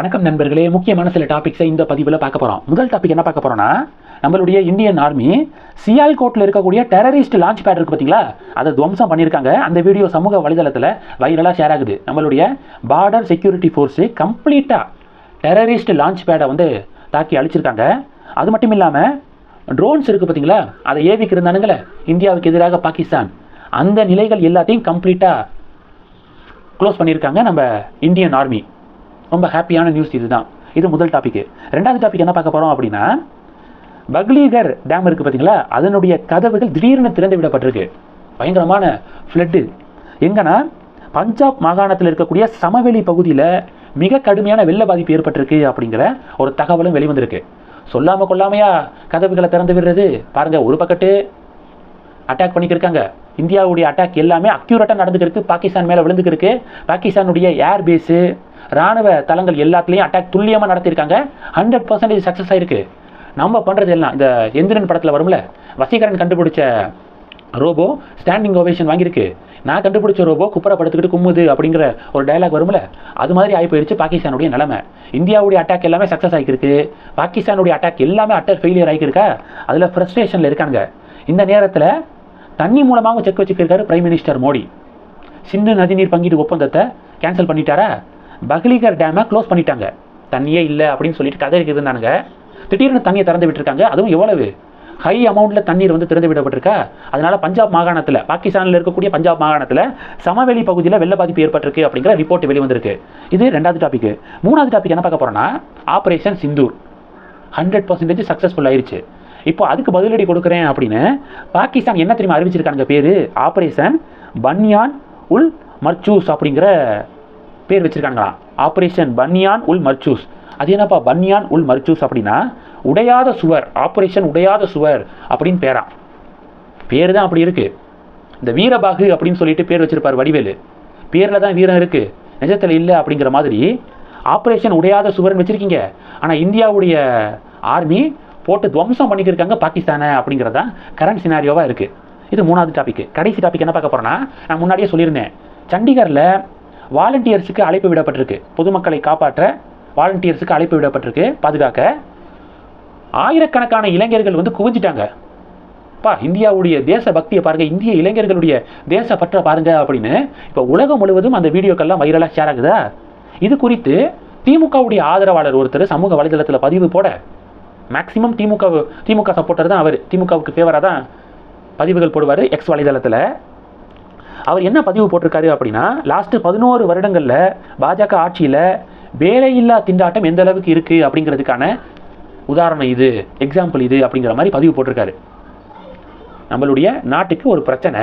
வணக்கம் நண்பர்களே. முக்கியமான சில டாபிக்ஸை இந்த பதிவில் பார்க்க போகிறோம் முதல் டாபிக் என்ன பார்க்க போகிறோம்னா நம்மளுடைய இந்தியன் ஆர்மி சியால்கோட்டில் இருக்கக்கூடிய டெரரிஸ்ட் லான்ச் பேட் இருக்கு பார்த்தீங்களா அதை துவம்சம் பண்ணியிருக்காங்க. அந்த வீடியோ சமூக வலைதளத்தில் வைரலாக ஷேர் ஆகுது. நம்மளுடைய பார்டர் செக்யூரிட்டி ஃபோர்ஸு கம்ப்ளீட்டாக டெரரிஸ்ட் லான்ச் பேடை வந்து தாக்கி அழிச்சிருக்காங்க. அது மட்டும் இல்லாமல் ட்ரோன்ஸ் இருக்குது பார்த்தீங்களா அதை ஏவிக்கு இருந்தானுங்களே இந்தியாவுக்கு எதிராக பாகிஸ்தான். அந்த நிலைகள் எல்லாத்தையும் கம்ப்ளீட்டாக க்ளோஸ் பண்ணியிருக்காங்க நம்ம இந்தியன் ஆர்மி ரொம்ப ஹாப்பியான நியூஸ் இதுதான். இது முதல் டாபிக் ரெண்டாவது டாபிக் என்ன பார்க்க போகிறோம் அப்படின்னா பக்லீகர் டேம் இருக்குது பார்த்தீங்களா? அதனுடைய கதவுகள் திடீர்னு திறந்து விடப்பட்டிருக்கு. பயங்கரமான ஃப்ளட்டு எங்கன்னா பஞ்சாப் மாகாணத்தில் இருக்கக்கூடிய சமவெளி பகுதியில் மிக கடுமையான வெள்ள பாதிப்பு ஏற்பட்டிருக்கு அப்படிங்கிற ஒரு தகவலும் வெளிவந்திருக்கு. சொல்லாமல் கொள்ளாமையா கதவுகளை திறந்து விடுறது? பாருங்கள் ஒரு பக்கத்து அட்டாக் பண்ணிக்கிருக்காங்க. இந்தியாவுடைய அட்டாக் எல்லாமே அக்யூரேட்டாக நடந்துக்கிருக்கு பாகிஸ்தான் மேலே விழுந்துக்கிருக்கு. பாகிஸ்தானுடைய ஏர் பேஸு ராணுவ தளங்கள் எல்லாத்துலேயும் அட்டாக் துல்லியமாக நடத்தியிருக்காங்க. ஹண்ட்ரட் பர்சன்டேஜ் சக்ஸஸ் ஆயிருக்கு. நம்ம பண்ணுறது எல்லாம் இந்த எந்திரன் படத்தில் வரும்ல வசீகரன் கண்டுபிடிச்ச ரோபோ ஸ்டாண்டிங் ஓவேஷன் வாங்கியிருக்கு. நான் கண்டுபிடிச்ச ரோபோ குப்பரை படுத்துக்கிட்டு கும்முது அப்படிங்கிற ஒரு டைலாக் வரும்ல அது மாதிரி ஆகி போயிடுச்சு பாகிஸ்தானுடைய நிலைமை. இந்தியாவுடைய அட்டாக் எல்லாமே சக்ஸஸ் ஆகிருக்கு பாகிஸ்தானுடைய அட்டாக் எல்லாமே அட்டர் ஃபெயிலியர் ஆகியிருக்கா? அதில் ஃப்ரஸ்ட்ரேஷனில் இருக்காங்க இந்த நேரத்தில் தண்ணி மூலமாக செக் வச்சுக்கிருக்காரு பிரைம் மினிஸ்டர் மோடி. சிந்து நதிநீர் பங்கீடு ஒப்பந்தத்தை கேன்சல் பண்ணிட்டாரா? பக்லிகர் டேமை க்ளோஸ் பண்ணிட்டாங்க. தண்ணியே இல்லை அப்படின்னு சொல்லிட்டு கதை இருந்தானுங்க திடீர்னு தண்ணியை திறந்து விட்டுருக்காங்க. அதுவும் எவ்வளவு? ஹை அமௌண்ட்டில் தண்ணீர் வந்து திறந்து விடப்பட்டிருக்கா? அதனால் பஞ்சாப் மாகாணத்தில் பாகிஸ்தானில் இருக்கக்கூடிய பஞ்சாப் மாகாணத்தில் சமவெளி பகுதியில் வெள்ள பாதிப்பு ஏற்பட்டிருக்கு அப்படிங்கிற ரிப்போர்ட் வெளிவந்திருக்கு. இது ரெண்டாவது டாபிக் மூணாவது டாபிக் என்ன பார்க்க போகிறோன்னா operation Sindoor hundred percentage successful ஆயிடுச்சு இப்போ அதுக்கு பதிலடி கொடுக்குறேன் அப்படின்னு பாகிஸ்தான் என்ன தெரியுமா அறிவிச்சிருக்காங்க பேர்? ஆப்ரேஷன் பன்யான் உல் மர்ச்சூஸ் அப்படிங்கிற பேர் வச்சிருக்காங்களாம் ஆப்ரேஷன் பன்யான் உல் மர்ச்சூஸ் அது என்னப்பா? பன்யான் உல் மர்ச்சூஸ் அப்படின்னா உடையாத சுவர் ஆப்ரேஷன் உடையாத சுவர் அப்படின்னு பேரா. பேர் தான் அப்படி இருக்கு. இந்த வீரபாகு அப்படின்னு சொல்லிட்டு பேர் வச்சிருப்பார் வடிவேலு. பேரில் தான் வீரம் இருக்குது நிஜத்தில் இல்லை அப்படிங்கிற மாதிரி ஆப்ரேஷன் உடையாத சுவர்னு வச்சிருக்கீங்க. ஆனால் இந்தியாவுடைய ஆர்மி போட்டு துவம்சம் பண்ணிக்கிருக்காங்க பாகிஸ்தானை அப்படிங்கிறதா கரண்ட் சினாரியோவாக இருக்குது இது மூணாவது டாபிக் கடைசி டாபிக் என்ன பார்க்க போகிறோன்னா நான் முன்னாடியே சொல்லியிருந்தேன். சண்டிகரில் வாலண்டியர்ஸுக்கு அழைப்பு விடப்பட்டிருக்கு. பொதுமக்களை காப்பாற்ற வாலண்டியர்ஸுக்கு அழைப்பு விடப்பட்டிருக்கு. பாதுகாக்க ஆயிரக்கணக்கான இளைஞர்கள் வந்து குவிஞ்சிட்டாங்க. பா இந்தியாவுடைய தேச பக்தியை பாருங்க. இந்திய இளைஞர்களுடைய தேச பற்ற பாருங்க அப்படின்னு இப்போ உலகம் முழுவதும் அந்த வீடியோக்கள்லாம் வைரலாக ஷேர் ஆகுதா? இது குறித்து திமுகவுடைய ஆதரவாளர் ஒருத்தர் சமூக வலைதளத்தில் பதிவு போட மேக்சிமம் திமுக திமுக சப்போர்ட்டர் தான் அவர். திமுகவுக்கு ஃபேவராக தான் பதிவுகள் போடுவார் எக்ஸ் வலைதளத்தில். அவர் என்ன பதிவு போட்டிருக்காரு அப்படின்னா லாஸ்ட்டு பதினோரு வருடங்களில் பாஜக ஆட்சியில் வேலையில்லா திண்டாட்டம் எந்த அளவுக்கு இருக்குது அப்படிங்கிறதுக்கான உதாரணம் இது எக்ஸாம்பிள் இது அப்படிங்கிற மாதிரி பதிவு போட்டிருக்காரு. நம்மளுடைய நாட்டுக்கு ஒரு பிரச்சனை.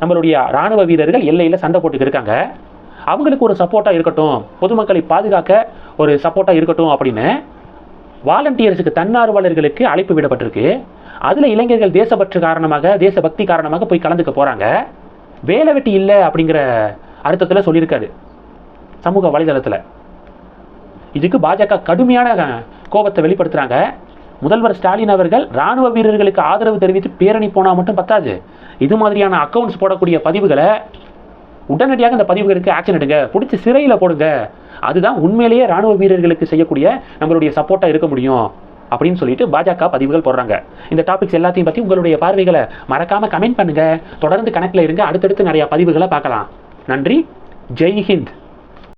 நம்மளுடைய ராணுவ வீரர்கள் எல்லையில் சண்டை போட்டுக்கு இருக்காங்க. அவங்களுக்கு ஒரு சப்போர்ட்டாக இருக்கட்டும் பொதுமக்களை பாதுகாக்க ஒரு சப்போர்ட்டாக இருக்கட்டும் அப்படின்னு வாலண்டியர்ஸுக்கு தன்னார்வலர்களுக்கு அழைப்பு விடப்பட்டிருக்கு. அதில் இளைஞர்கள் தேசப்பற்று காரணமாக தேசபக்தி காரணமாக போய் கலந்துக்க போகிறாங்க வேலை வெட்டி இல்லை அப்படிங்கிற அர்த்தத்தில் சொல்லியிருக்காரு சமூக வலைதளத்தில். இதுக்கு பாஜக கடுமையான கோபத்தை வெளிப்படுத்துகிறாங்க முதல்வர் ஸ்டாலின் அவர்கள் ராணுவ வீரர்களுக்கு ஆதரவு தெரிவித்து பேரணி போனால் மட்டும் பத்தாது. இது மாதிரியான அக்கௌண்ட்ஸ் போடக்கூடிய பதிவுகளை உடனடியாக இந்த பதிவுகளுக்கு ஆக்ஷன் எடுங்க. பிடிச்சி சிறையில் போடுங்க. அதுதான் உண்மையிலேயே ராணுவ வீரர்களுக்கு செய்யக்கூடிய நம்மளுடைய சப்போர்ட்டாக இருக்க முடியும். அப்படின்னு சொல்லிட்டு பாஜக பதிவுகள் போடுறாங்க. இந்த டாபிக்ஸ் எல்லாத்தையும் பற்றி உங்களுடைய பார்வைகளை மறக்காம கமெண்ட் பண்ணுங்க. தொடர்ந்து கணக்கில் இருங்க. அடுத்தடுத்து நிறைய பதிவுகளை பார்க்கலாம். நன்றி. ஜெய் ஹிந்த்.